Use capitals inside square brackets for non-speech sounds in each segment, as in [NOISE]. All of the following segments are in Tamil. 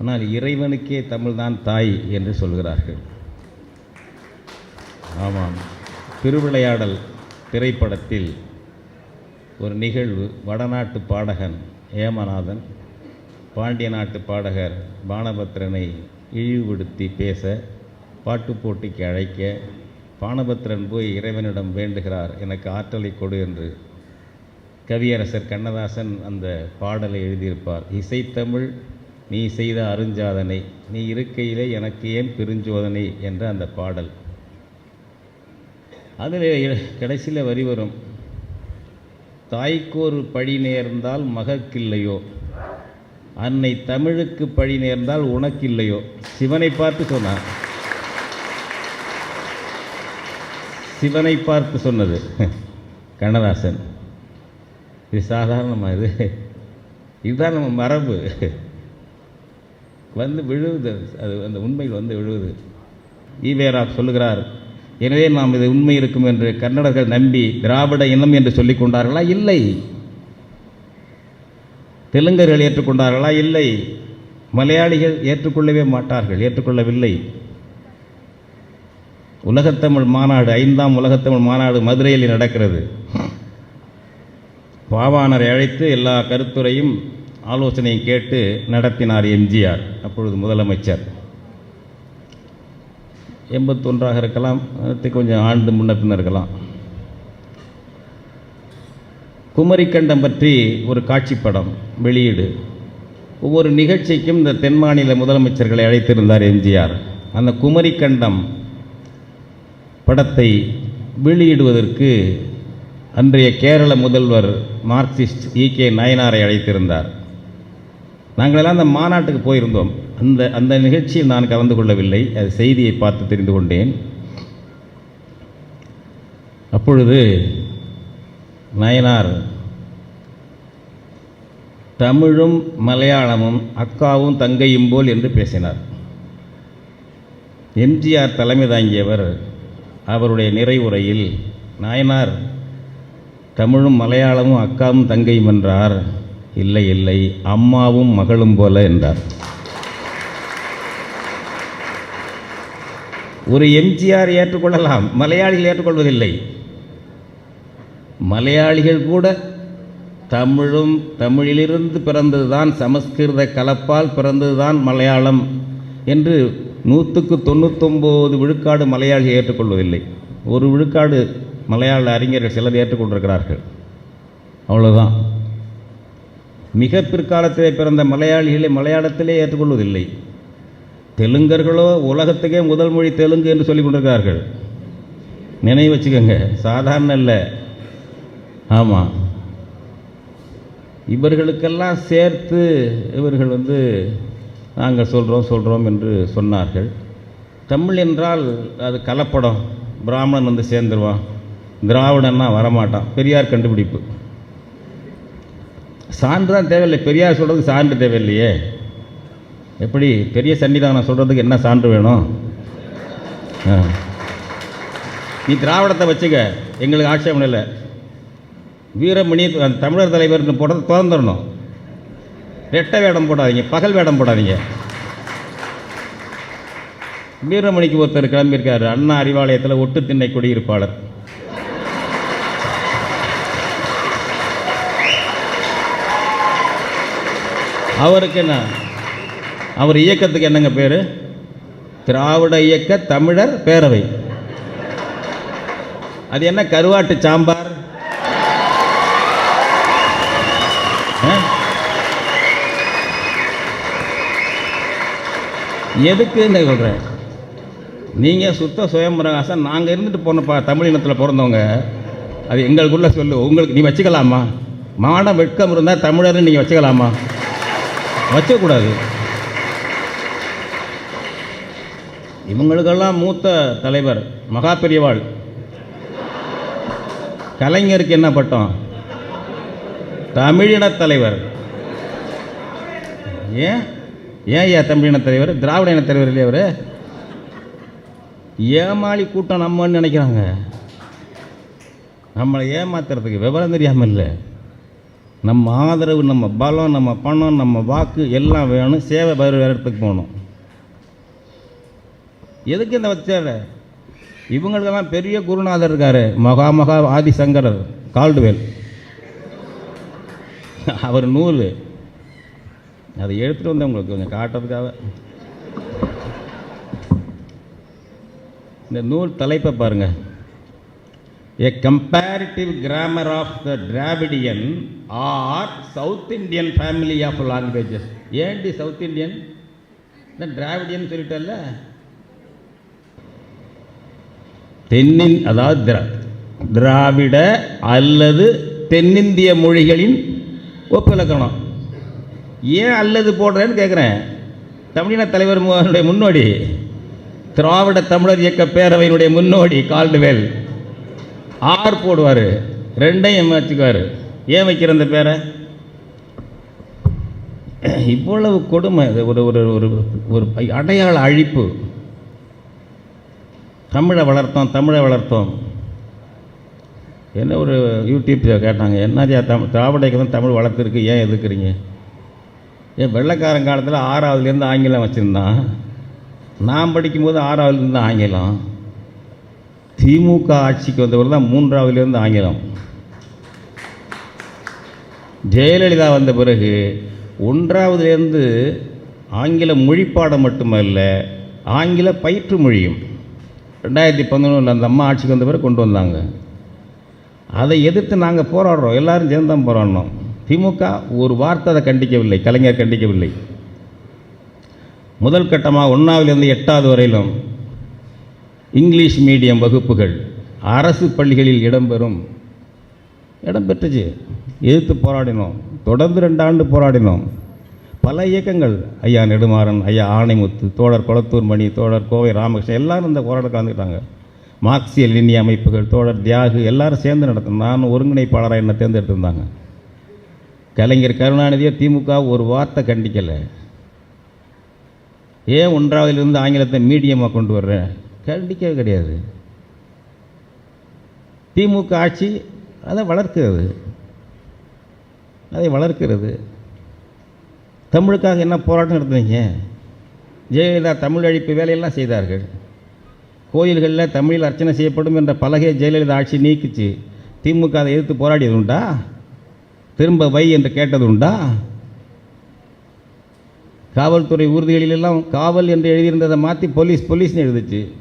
ஆனால் இறைவனுக்கே தமிழ்தான் தாய் என்று சொல்கிறார்கள். ஆமாம். திருவிளையாடல் திரைப்படத்தில் ஒரு நிகழ்வு வடநாட்டு பாடகன் ஏமநாதன் பாண்டிய நாட்டு பாடகர் பானபத்திரனை இழிவுபடுத்தி பேச பாட்டு போட்டிக்கு அழைக்க பானபத்திரன் போய் இறைவனிடம் வேண்டுகிறார் எனக்கு ஆற்றலை கொடு என்று கவியரசர் கண்ணதாசன் அந்த பாடலை எழுதியிருப்பார். இசைத்தமிழ் நீ செய்த அருஞ்சாதனை நீ இருக்கையிலே எனக்கு ஏன் பெருஞ்சோதனை? என்ற அந்த பாடல். அதில் கடைசியில் வரி வரும். தாய்க்கோர் பழி நேர்ந்தால் மகக்கில்லையோ? அன்னை தமிழுக்கு பழி நேர்ந்தால் உனக்கில்லையோ? சிவனை பார்த்து சொன்னான் சிவனை பார்த்து சொன்னது கண்ணதாசன். இது சாதாரணமாக இது? இதுதான் நம்ம மரபு. வந்து விழுவுது. அது அந்த உண்மையில் வந்து விழுவுது. ஈவேரா சொல்லுகிறார் எனவே நாம் இது உண்மை இருக்கும் என்று கன்னடர்கள் நம்பி திராவிட இனம் என்று சொல்லிக் கொண்டார்களா? இல்லை. தெலுங்கர்கள் ஏற்றுக்கொண்டார்களா? இல்லை. மலையாளிகள் ஏற்றுக்கொள்ளவே மாட்டார்கள் ஏற்றுக்கொள்ளவில்லை. உலகத்தமிழ் மாநாடு ஐந்தாம் உலகத்தமிழ் மாநாடு மதுரையில் நடக்கிறது. பாவாணரை அழைத்து எல்லா கருத்துரையும் ஆலோசனை கேட்டு நடத்தினார் எம்ஜிஆர் அப்பொழுது முதலமைச்சர். எண்பத்தொன்றாக இருக்கலாம் அடுத்து கொஞ்சம் ஆண்டு முன்ன பின்ன இருக்கலாம். குமரிக்கண்டம் பற்றி ஒரு காட்சிப்படம் வெளியீடு. ஒவ்வொரு நிகழ்ச்சிக்கும் இந்த தென் மாநில முதலமைச்சர்களை அழைத்திருந்தார் எம்ஜிஆர். அந்த குமரிக்கண்டம் படத்தை வெளியிடுவதற்கு அன்றைய கேரள முதல்வர் மார்க்சிஸ்ட் இ கே நயனாரை அழைத்திருந்தார். நாங்களெல்லாம் அந்த மாநாட்டுக்கு போயிருந்தோம். அந்த அந்த நிகழ்ச்சியில் நான் கலந்து கொள்ளவில்லை. அது செய்தியை பார்த்து தெரிந்து கொண்டேன். அப்பொழுது நயனார் தமிழும் மலையாளமும் அக்காவும் தங்கையும் போல் என்று பேசினார். எம்ஜிஆர் தலைமை தாங்கியவர் அவருடைய நிறைவுரையில் நாயனார் தமிழும் மலையாளமும் அக்காவும் தங்கையும் என்றார். இல்லை இல்லை அம்மாவும் மகளும் போல என்றார். ஒரு எம்ஜிஆர் ஏற்றுக்கொள்ளலாம் மலையாளிகள் ஏற்றுக்கொள்வதில்லை. மலையாளிகள் கூட தமிழும் தமிழிலிருந்து பிறந்ததுதான் சமஸ்கிருத கலப்பால் பிறந்ததுதான் மலையாளம் என்று நூற்றுக்கு தொண்ணூத்தொம்பது விழுக்காடு மலையாளிகள் ஏற்றுக்கொள்வதில்லை. ஒரு விழுக்காடு மலையாள அறிஞர்கள் சிலர் ஏற்றுக்கொண்டிருக்கிறார்கள். அவ்வளோதான் மிக பிற்காலத்திலே பிறந்த மலையாளிகளை மலையாளத்திலே ஏற்றுக்கொள்வதில்லை. தெலுங்கர்களோ உலகத்துக்கே முதல் மொழி தெலுங்கு என்று சொல்லிக் கொண்டிருக்கிறார்கள். நினைவு வச்சுக்கோங்க சாதாரண இல்லை ஆமாம் இவர்களுக்கெல்லாம் சேர்த்து இவர்கள் வந்து நாங்கள் சொல்கிறோம் சொல்கிறோம் என்று சொன்னார்கள். தமிழ் என்றால் அது கலப்படம். பிராமணன் வந்து சேர்ந்துருவான். திராவிடன்னா வரமாட்டான். பெரியார் கண்டுபிடிப்பு. சான்று தான் தேவையில்லை. பெரியார் சொல்கிறதுக்கு சான்று தேவையில்லையே. எப்படி? பெரிய சன்னிதானம் சொல்கிறதுக்கு என்ன சான்று வேணும்? ஆ. நீ திராவிடத்தை வச்சுக்க. எங்களுக்கு ஆட்சேபம் இல்லை. வீரமணி அந்த தமிழர் தலைவர்னு போடுறது திறந்துடணும். ரெட்டை வேடம் போடாதீங்க. பகல் வேடம் போடாதீங்க. வீரமணிக்கு ஒருத்தர் கிளம்பியிருக்காரு. அண்ணா அறிவாலயத்தில் ஒட்டு திண்ணை குடியிருப்பாளர் அவருக்கு என்ன அவர் இயக்கத்துக்கு என்னங்க பேர்? திராவிட இயக்க தமிழர் பேரவை. அது என்ன கருவாட்டு சாம்பார்? ஆ? எதுக்குன்னு சொல்கிறேன் நீங்கள் சுத்த சுயம்பிரகாசம் நாங்கள் இருந்துட்டு போனப்பா தமிழ் இனத்தில் பிறந்தவங்க அது எங்களுக்குள்ளே சொல்லு. உங்களுக்கு நீ வச்சுக்கலாமா? மானம் வெட்கம் இருந்தால் தமிழர்னு நீங்கள் வச்சுக்கலாமா? வைக்கக்கூடாது. இவங்களுக்கெல்லாம் மூத்த தலைவர் மகா பெரியவாள். கலைஞருக்கு என்ன பட்டம்? தமிழின தலைவர். ஏன்? ஏன் ஐயா தமிழின தலைவர்? திராவிட இன தலைவர் இல்லையா அவர்? ஏமாளி கூட்டம் நம்மன்னு நினைக்கிறாங்க. நம்மளை ஏமாத்துறதுக்கு விவரம் தெரியாமல் இல்லை. நம்ம ஆதரவு நம்ம பலம் நம்ம பணம் நம்ம வாக்கு எல்லாம் வேணும். சேவை வேறு வேறு இடத்துக்கு போகணும். எதுக்கு இந்த சேவை? இவங்களுக்கெல்லாம் பெரிய குருநாதர் இருக்கார். மகா மகா ஆதிசங்கரர் கால்டுவேல். அவர் நூல். அதை எடுத்துகிட்டு வந்து உங்களுக்கு கொஞ்சம் காட்டுறதுக்காக. இந்த நூல் தலைப்பை பாருங்கள் A comparative grammar of the Dravidian or South Indian family of languages ஏன்டி சவுத் இந்தியன் இந்த டிராவிடியன் சொல்லிட்டல்ல? தென்னின் அதாவது திரா திராவிட அல்லது தென்னிந்திய மொழிகளின் ஒப்பிலக்கணம். ஏன் அல்லது போடுறேன்னு கேட்குறேன் தமிழின தலைவர் மு- முன்னோடி திராவிட தமிழர் இயக்க பேரவையினுடைய முன்னோடி கால்டுவேல். ஆர் போடுவார். ரெண்டையும் வச்சுக்குவார். ஏன் வைக்கிற அந்த பேரை? இவ்வளவு கொடுமை இது ஒரு ஒரு ஒரு ஒரு அடையாள அழிப்பு. தமிழை வளர்த்தோம் தமிழை வளர்த்தோம். என்ன ஒரு யூடியூப்பில் கேட்டாங்க என்னதியா தம் திராவிடைக்கு தான் தமிழ் வளர்த்துருக்கு ஏன் எதுக்குறீங்க ஏன் வெள்ளக்காரன் காலத்தில் ஆறாவதுலேருந்து ஆங்கிலம் வச்சுருந்தான். நான் படிக்கும்போது ஆறாவதுலேருந்து ஆங்கிலம். திமுக ஆட்சிக்கு வந்தவர் தான் மூன்றாவதுலேருந்து ஆங்கிலம். ஜெயலலிதா வந்த பிறகு ஒன்றாவதுலேருந்து ஆங்கில மொழிப்பாடம் மட்டுமல்ல ஆங்கில பயிற்று மொழியும். ரெண்டாயிரத்தி பதினொன்றில் அந்த அம்மா ஆட்சிக்கு வந்த பிறகு கொண்டு வந்தாங்க. அதை எதிர்த்து நாங்கள் போராடுறோம். எல்லோரும் சேர்ந்து தான் போராடினோம். திமுக ஒரு வார்த்தை அதை கண்டிக்கவில்லை கலைஞர் கண்டிக்கவில்லை. முதல் கட்டமாக ஒன்றாவிலிருந்து எட்டாவது வரையிலும் இங்கிலீஷ் மீடியம் வகுப்புகள் அரசு பள்ளிகளில் இடம்பெறும். இடம்பெற்றுச்சு எதிர்த்து போராடினோம். தொடர்ந்து ரெண்டு ஆண்டு போராடினோம். பல இயக்கங்கள். ஐயா நெடுமாறன் ஐயா ஆணைமுத்து தோழர் கொளத்தூர் மணி தோழர் கோவை ராமகிருஷ்ணன் எல்லாரும் இந்த போராட்டம் கலந்துக்கிட்டாங்க. மார்க்சிய லினி அமைப்புகள் தோழர் தியாகு எல்லாரும் சேர்ந்து நடத்தணும் நான் ஒருங்கிணைப்பாளராக என்னை தேர்ந்தெடுத்திருந்தாங்க கலைஞர் கருணாநிதியை திமுக ஒரு வார்த்தை கண்டிக்கலை. ஏன் ஒன்றாவதிலிருந்து ஆங்கிலத்தை மீடியமாக கொண்டு வர்றேன் கண்டிக்கவே கிடையாது. திமுக ஆட்சி அதை வளர்க்கிறது. அதை வளர்க்கிறது. தமிழுக்காக என்ன போராட்டம் நடத்துனீங்க? ஜெயலலிதா தமிழ் அழிப்பு வேலையெல்லாம் செய்தார்கள். கோயில்களில் தமிழில் அர்ச்சனை செய்யப்படும் என்ற பலகையை ஜெயலலிதா ஆட்சி நீக்கிச்சு. திமுக அதை எதிர்த்து போராடியது உண்டா? திரும்ப வை என்று கேட்டது உண்டா? காவல்துறை ஊர்திகளிலெல்லாம் காவல் என்று எழுதியிருந்ததை மாற்றி போலீஸ் போலீஸ்னு எழுதுச்சு.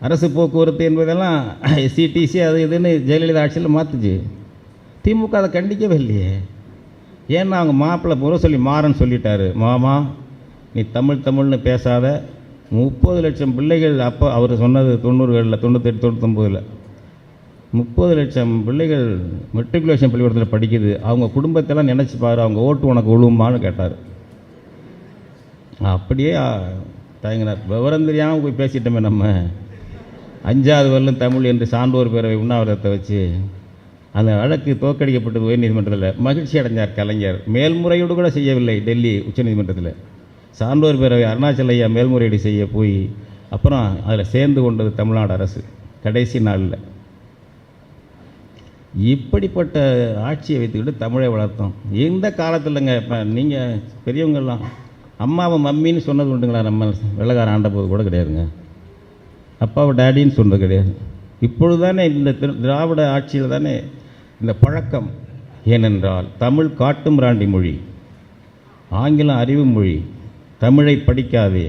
அரசு போக்குவரத்து என்பதெல்லாம் [LAUGHS] சிடிசி அது இதுன்னு ஜெயலலிதா ஆட்சியில் மாற்றுச்சு திமுக அதை கண்டிக்கவே இல்லையே. ஏன்னா அவங்க மாப்பிள்ளை முறை சொல்லி மாறன்னு சொல்லிட்டாரு. மாமா நீ தமிழ் தமிழ்னு பேசாத. முப்பது லட்சம் பிள்ளைகள் அப்போ அவர் சொன்னது தொண்ணூறுகளில் தொண்ணூத்தெட்டு தொண்ணூத்தொம்பதில். முப்பது லட்சம் பிள்ளைகள் மெட்ரிகுலேஷன் பள்ளிக்கூடத்தில் படிக்குது. அவங்க குடும்பத்தெல்லாம் நினச்சி பாரு அவங்க ஓட்டு உனக்கு விழுமான்னு கேட்டார். அப்படியே தயங்கினார். விவரம் தெரியாமல் போய் பேசிட்டோமே நம்ம. அஞ்சாவது வரலும் தமிழ் என்று சான்றோர் பேரவை உண்ணாவிரதத்தை வச்சு. அந்த வழக்கு தோற்கடிக்கப்பட்டது உயர்நீதிமன்றத்தில். மகிழ்ச்சி அடைஞ்சார் கலைஞர். மேல்முறையீடு கூட செய்யவில்லை டெல்லி உச்சநீதிமன்றத்தில். சான்றோர் பேரவை அருணாச்சல ஐயா மேல்முறையீடு செய்ய போய் அப்புறம் அதில் சேர்ந்து கொண்டது தமிழ்நாடு அரசு. கடைசி நாளில். இப்படிப்பட்ட ஆட்சியை வைத்துக்கிட்டு தமிழை வளர்த்தோம். எந்த காலத்தில்ங்க இப்போ நீங்கள் பெரியவங்கெல்லாம் அம்மாவை மம்மின்னு சொன்னது உண்டுங்களா? நம்ம வெள்ளக்கார ஆண்டபோது கூட கிடையாதுங்க. அப்பாவை டேடின்னு சொன்னது கிடையாது. இப்பொழுது தானே இந்த திரு- திராவிட ஆட்சியில் தானே இந்த பழக்கம் ஏனென்றால் தமிழ் காட்டும் ராண்டி மொழி ஆங்கிலம் அறிவு மொழி தமிழை படிக்காதே.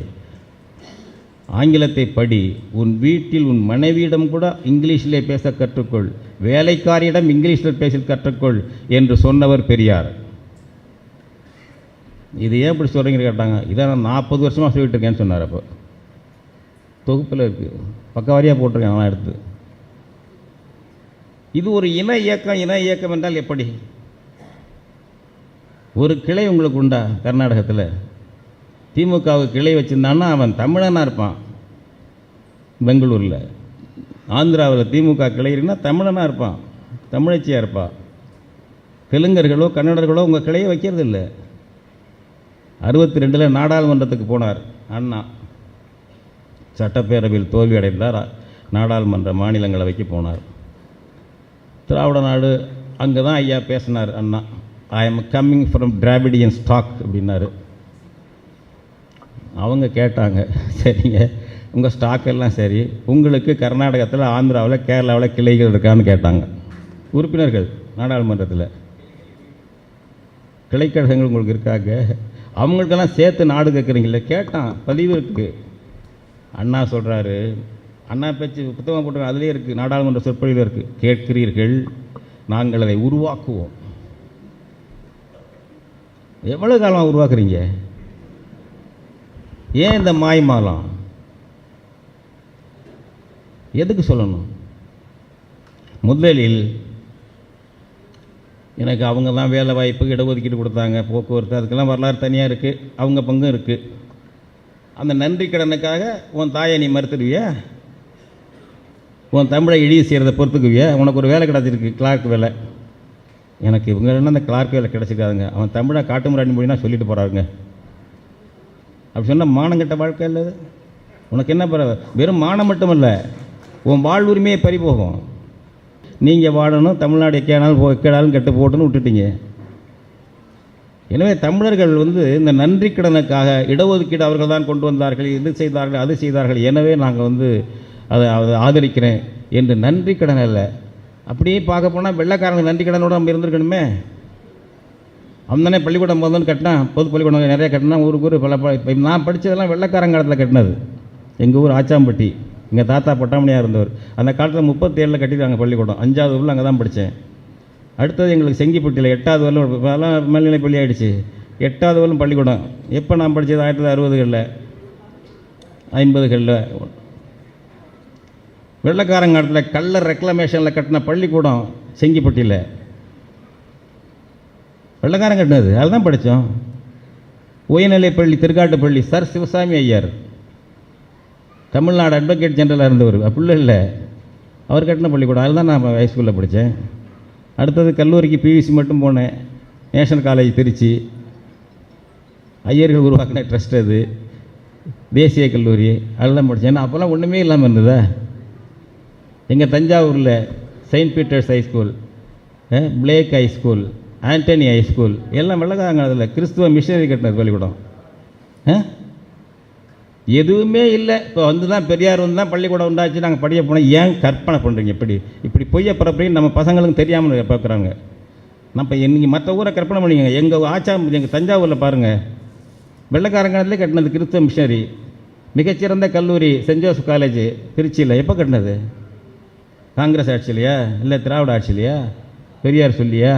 ஆங்கிலத்தை படி உன் வீட்டில் உன் மனைவியிடம் கூட இங்கிலீஷிலே பேச கற்றுக்கொள் வேலைக்காரியிடம் இங்கிலீஷில் பேச கற்றுக்கொள் என்று சொன்னவர் பெரியார். இது ஏன் இப்படி சொல்கிறீங்கன்னு கேட்டாங்க இதை நான் நாற்பது வருஷமாக சொல்லிட்டு இருக்கேன்னு சொன்னார் அப்போ. தொகுப்பில் இருக்குது பக்கவாரியாக போட்டிருக்கேன் நான் எடுத்து. இது ஒரு இன இயக்கம் இன இயக்கம் என்றால் எப்படி? ஒரு கிளை உங்களுக்கு உண்டா கர்நாடகத்தில்? திமுகவுக்கு கிளை வச்சுருந்தான்னா அவன் தமிழனாக இருப்பான்? பெங்களூரில். ஆந்திராவில் திமுக கிளை இருக்குன்னா தமிழனாக இருப்பான். தமிழச்சியாக இருப்பான் தெலுங்கர்களோ கன்னடர்களோ உங்கள் கிளையை வைக்கிறது இல்லை அறுபத்தி ரெண்டில் நாடாளுமன்றத்துக்கு போனார் அண்ணா. சட்டப்பேரவையில் தோல்வி அடைந்தார் நாடாளுமன்ற மாநிலங்களவைக்கு போனார். திராவிட நாடு அங்கே தான் ஐயா பேசினார் அண்ணா. I am coming from Dravidian stock அப்படின்னாரு. அவங்க கேட்டாங்க சரிங்க உங்கள் ஸ்டாக் எல்லாம் சரி உங்களுக்கு கர்நாடகத்தில் ஆந்திராவில் கேரளாவில் கிளைகள் இருக்கான்னு கேட்டாங்க. உறுப்பினர்கள் நாடாளுமன்றத்தில். கிளைக்கழகங்கள் உங்களுக்கு இருக்காங்க அவங்களுக்கெல்லாம் சேர்த்து நாடு கேட்குறீங்களே கேட்டான் பதிவு இருக்குது அண்ணா சொல்கிறாரு அண்ணா பேச்சு புத்தகம் போட்டு அதிலே இருக்குது நாடாளுமன்ற சொற்பொழிவில் இருக்குது கேட்கிறீர்கள் நாங்கள் அதை உருவாக்குவோம். எவ்வளோ காலம் உருவாக்குறீங்க? ஏன் இந்த மாய்மாலம்? எதுக்கு சொல்லணும்? முதலில் எனக்கு அவங்க தான் வேலை வாய்ப்பு இடஒதுக்கீடு கொடுத்தாங்க போக்குவரத்து அதுக்கெல்லாம் வரலாறு தனியாக இருக்குது அவங்க பங்கும் இருக்குது அந்த நன்றி கடனுக்காக உன் தாயை நீ மறுத்துடுவியா? உன் தமிழை இழிவு செய்கிறத பொறுத்துக்குவியா உனக்கு ஒரு வேலை கிடச்சிருக்கு கிளார்க் வேலை. எனக்கு இவங்க என்ன அந்த கிளார்க் வேலை கிடச்சிருக்காதுங்க. அவன் தமிழை காட்டுமுறாடி மொழினா சொல்லிட்டு போகிறாருங்க அப்படி சொன்னால் மானங்கெட்ட வாழ்க்கை இல்லை உனக்கு என்ன பரவ? வெறும் மானம் மட்டுமல்ல உன் வாழ்வுரிமையே பறி போகும் நீங்கள் வாழணும் தமிழ்நாடு எக்கேனாலும் போ எக்கேடாலும் கெட்டு போட்டுன்னு விட்டுட்டீங்க. எனவே தமிழர்கள் வந்து இந்த நன்றி கடனுக்காக இடஒதுக்கீடு அவர்கள் தான் கொண்டு வந்தார்கள் இது செய்தார்கள் அது செய்தார்கள். எனவே நாங்கள் வந்து அதை அதை ஆதரிக்கிறேன் என்று நன்றி கடன் அல்ல. அப்படியே பார்க்க போனால் வெள்ளைக்காரங்க நன்றி கடனோடு நம்ம இருந்திருக்கணுமே. அவன் தானே பள்ளிக்கூடம் முதல்ல கட்டினான் பொது பள்ளிக்கூடம் நிறைய கட்டினா ஊருக்கு ஊர் பல ப- நான் படித்ததெல்லாம் வெள்ளக்காரங்க காலத்தில் கட்டினது. எங்கள் ஊர் ஆச்சாம்பட்டி. எங்கள் தாத்தா பட்டாமணியாக இருந்தவர். அந்த காலத்தில் முப்பத்தேழில் கட்டிட்டாங்க பள்ளிக்கூடம். அஞ்சாவது ஊரில் அங்கே தான் படித்தேன் அடுத்தது எங்களுக்கு செங்கிப்பட்டியில் எட்டாவது வரலும் இப்போலாம் மேல்நிலை பள்ளி ஆகிடுச்சு எட்டாவது வரலும் பள்ளிக்கூடம். எப்போ நான் படித்தது ஆயிரத்தி தொள்ளாயிரத்தி அறுபதுகளில். ஐம்பதுகளில். வெள்ளக்காரங்காலத்தில் கள்ளர் ரெக்ளமேஷனில் கட்டின பள்ளிக்கூடம் செங்கிப்பட்டியில். வெள்ளக்காரன் கட்டினது. அதுதான் படித்தோம் உயர்நிலைப்பள்ளி திருக்காட்டுப்பள்ளி சர் சிவசாமி ஐயர். தமிழ்நாடு அட்வொகேட் ஜெனரலாக இருந்தவர். அப்படிலாம் இல்லை. அவர் கட்டின பள்ளிக்கூடம். அதில் தான் நான் ஹைஸ்கூலில் படித்தேன் அடுத்தது கல்லூரிக்கு பிவிசி மட்டும் போனேன். National college Trichy. ஐயர்கள் உருவாக்கின ட்ரஸ்ட் அது. தேசிய கல்லூரி. அதெல்லாம் படித்தேன் ஏன்னா அப்போல்லாம் ஒன்றுமே இல்லாமல் இருந்ததா? எங்கள் தஞ்சாவூரில் saint Peter's high school Blake high school Antony high school எல்லாம் வெள்ளக்காரங்க கிறிஸ்துவ மிஷினரி கட்டினது பள்ளிக்கூடம். ஆ? எதுவுமே இல்லை. இப்போ வந்து தான் பெரியார் வந்து தான் பள்ளிக்கூடம் உண்டாச்சு. நாங்கள் படிக்க போனோம் ஏன் கற்பனை பண்ணுறீங்க இப்படி இப்படி பொய்ய பிறப்பின்னு நம்ம பசங்களுக்கு தெரியாமல் பார்க்குறாங்க நம்ம நீங்கள் மற்ற ஊரை கற்பனை பண்ணிங்க எங்கள் ஆச்சா எங்கள் தஞ்சாவூரில் பாருங்கள் வெள்ளக்காரங்காலத்திலே கட்டினது கிறிஸ்துவ மிஷினரி. மிகச்சிறந்த கல்லூரி சென்ட் ஜோசப் காலேஜ் திருச்சியில். எப்போ கட்டினது? காங்கிரஸ் ஆட்சியிலையா? இல்லை திராவிட ஆட்சியிலையா? பெரியார் சொல்லியா?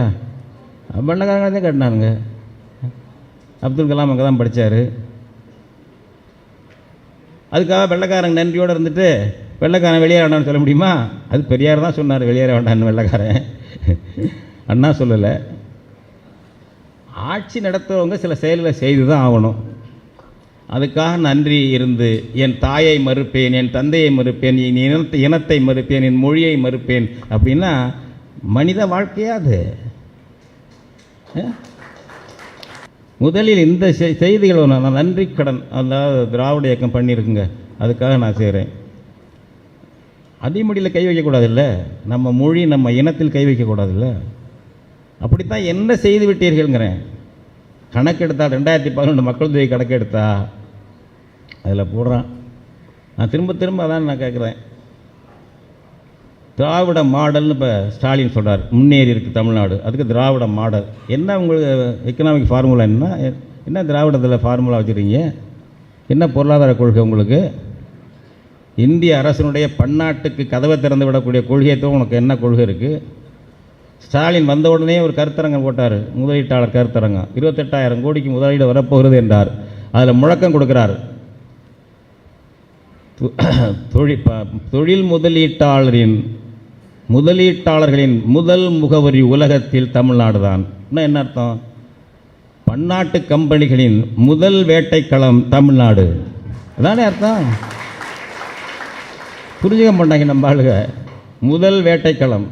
வெள்ளக்காரங்காலத்தே கட்டினாருங்க அப்துல் கலாம் அங்கே தான் படித்தார் அதுக்காக வெள்ளைக்காரங்க நன்றியோடு இருந்துட்டு வெள்ளைக்காரன் வெளியேற வேண்டாம்னு சொல்ல முடியுமா? அது பெரியார் தான் சொன்னார் வெளியேற வேண்டாம்னு வெள்ளைக்காரன். அண்ணா சொல்லலை. ஆட்சி நடத்துறவங்க சில செயல்களை செய்து தான் ஆகணும். அதுக்காக நன்றி இருந்து என் தாயை மறுப்பேன் என் தந்தையை மறுப்பேன் என் இனத்தை இனத்தை மறுப்பேன் என் மொழியை மறுப்பேன் அப்படின்னா மனித வாழ்க்கையா அது. முதலில் இந்த செய்திகள் செய்திகளை நான் நன்றி கடன் அதாவது திராவிட இயக்கம் பண்ணியிருக்குங்க. அதுக்காக நான் செய்கிறேன். அடிமடியில் கை வைக்கக்கூடாதுல்ல? நம்ம மொழி நம்ம இனத்தில் கை வைக்கக்கூடாதுல்ல? அப்படித்தான் என்ன செய்து விட்டீர்கள்ங்கிறேன். கணக்கெடுத்தால் ரெண்டாயிரத்தி பதினொன்று மக்கள் தொகை கணக்கெடுத்தா அதில் போடுறான். நான் திரும்ப திரும்ப அதான் நான் கேட்குறேன் திராவிட மாடல்னு இப்போ ஸ்டாலின் சொல்கிறார் முன்னேறி இருக்குது தமிழ்நாடு. அதுக்கு திராவிட மாடல். என்ன உங்களுக்கு எக்கனாமிக் ஃபார்முலா என்ன? என்ன திராவிடத்தில் ஃபார்முலா வச்சுருக்கீங்க? என்ன பொருளாதார கொள்கை உங்களுக்கு? இந்திய அரசினுடைய பன்னாட்டுக்கு கதவை திறந்து விடக்கூடிய கொள்கையத்துவம் உனக்கு என்ன கொள்கை இருக்குது ஸ்டாலின் வந்த உடனே ஒரு கருத்தரங்கம் போட்டார். முதலீட்டாளர் கருத்தரங்கம். இருபத்தெட்டாயிரம் கோடிக்கு முதலீடு வரப்போகிறது என்றார். அதில் முழக்கம் கொடுக்குறாரு. தொழில் தொழில் முதலீட்டாளரின் முதலீட்டாளர்களின் முதல் முகவரி உலகத்தில் தமிழ்நாடு தான். என்ன அர்த்தம்? பன்னாட்டு கம்பெனிகளின் முதல் வேட்டைக்களம் தமிழ்நாடு. அதானே அர்த்தம்? புரிஞ்சுக்க மாட்டாங்க நம்ம ஆளுக முதல் வேட்டைக்களம்.